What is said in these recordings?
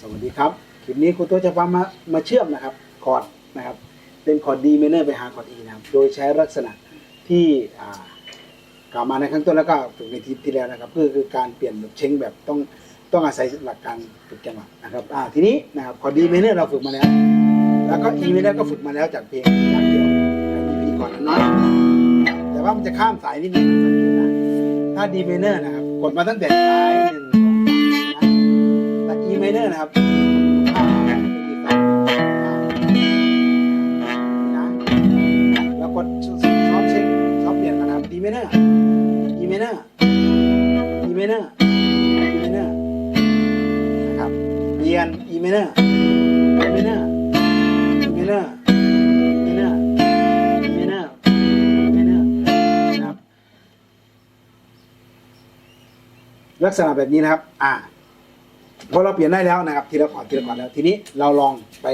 สวัสดีครับ คลิปนี้ครูตัวจะพามามาเชื่อมนะครับคอร์ดนะครับเป็นคอร์ดดีเมเนอร์ไปหาคอร์ดอีนะครับโดยใช้ลักษณะที่กล่าวมาในข้งต้นแล้วก็ฝึกในทีที่แล้วนะครับก็คือการเปลี่ยนแบบเช้งแบบต้องต้องอาศัยหลักการฝึกจังหวะนะครับอ่าทีนี้นะครับคอร์ดดีเมเนอร์เราฝึกมาแล้ว แล้วก็อีเมเนอร์ก็ฝึกมาแล้วจากเพลงอย่างเดียวกับ EP ก่อนนั้นเนาะแต่ว่ามันจะข้ามสายนิดนึงนะถ้าดีเมเนอร์นะครับกดมาตั้งแต่ซ้าย สามนะแต่ E minor นะครับแล้วกดซ้อมเช็คซ้อมเปลี่ยนกันะครับ D minor E minor E minor E minor นะครับเปลี่ยน E minor E minor E minor E minor E minor E minor นะครับลักษณะแบบนี้นะครับอ่า เพอเราเปลี่ยนได้แล้วนะครับทีละคอร์ดทีละคอร์ดแล้วทีนี้เราลองไป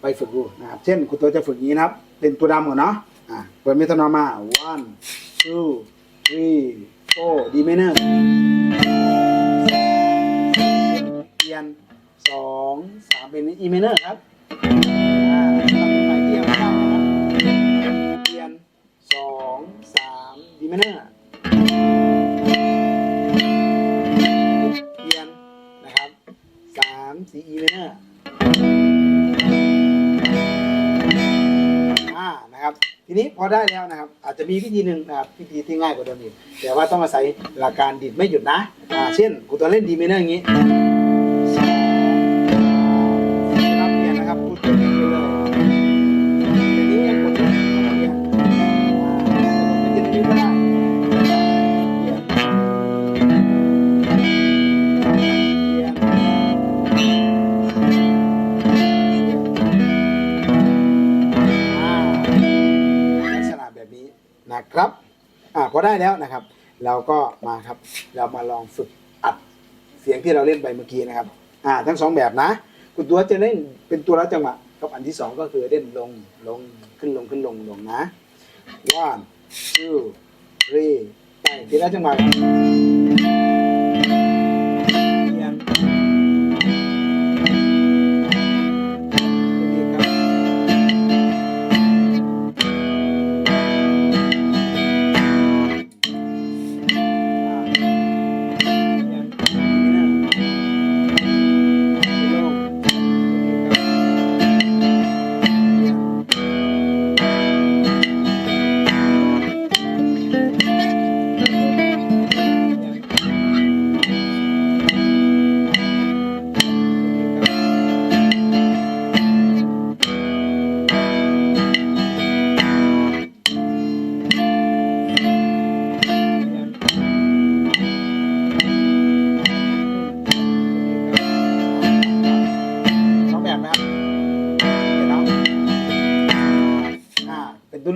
ไปฝึกดูนะครับเช่นคุณตัวจะฝึกงนี้นะครับ เป็นตัวดำก่อนเนาะอ่าเปิดเมทานอมมา one two three four D minor เปลี่ยนสองสามเป็น E minor ครับอ่าทำใหม่ที่ยังไม่ได้นะครับเปลี่ยนสองสาม D minor ามสี่ E minor อ่านะครับทีนี้พอได้แล้วนะครับ อาจจะมีวิธีหนึ่งนะครับวิธีที่ง่ายกว่าเดิมอีกแต่ว่าต้องอาศัยหลักการดิดไม่หยุดนะอ่าเช่นกูตัวเล่นดีเมเนอร์อย่างนี้ นะครับอ่าพอได้แล้วนะครับ เราก็มาครับ เรามาลองฝึกอัดเสียงที่เราเล่นไปเมื่อกี้นะครับอ่าทั้งสองแบบนะ คุณตัวจะเล่นเป็นตัวรับจังหวะกับอันที่สองก็คือเล่นลงลงขึ้นลงขึ้นลงลงนะ one two three ไปทีละจังหวะ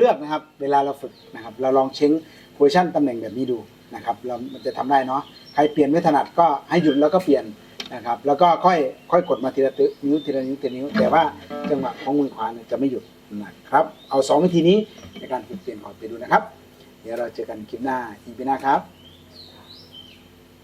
เลือกนะครับ เวลาเราฝึกนะครับ เราลองเช็งโพซิชันตำแหน่งแบบนี้ดูนะครับ เรามันจะทำได้เนาะ ใครเปลี่ยนไม่ถนัดก็ให้หยุดแล้วก็เปลี่ยนนะครับ แล้วก็ค่อยค่อยกดมาทีละนิ้วทีละนิ้วทีละนิ้ว แต่ว่าจังหวะของมือขวาเนี่ยจะไม่หยุดนะครับ เอาสองวิธีนี้ในการฝึกเปลี่ยนคอร์ดไปดูนะครับ เดี๋ยวเราเจอกันคลิปหน้าอีพีหน้าครับ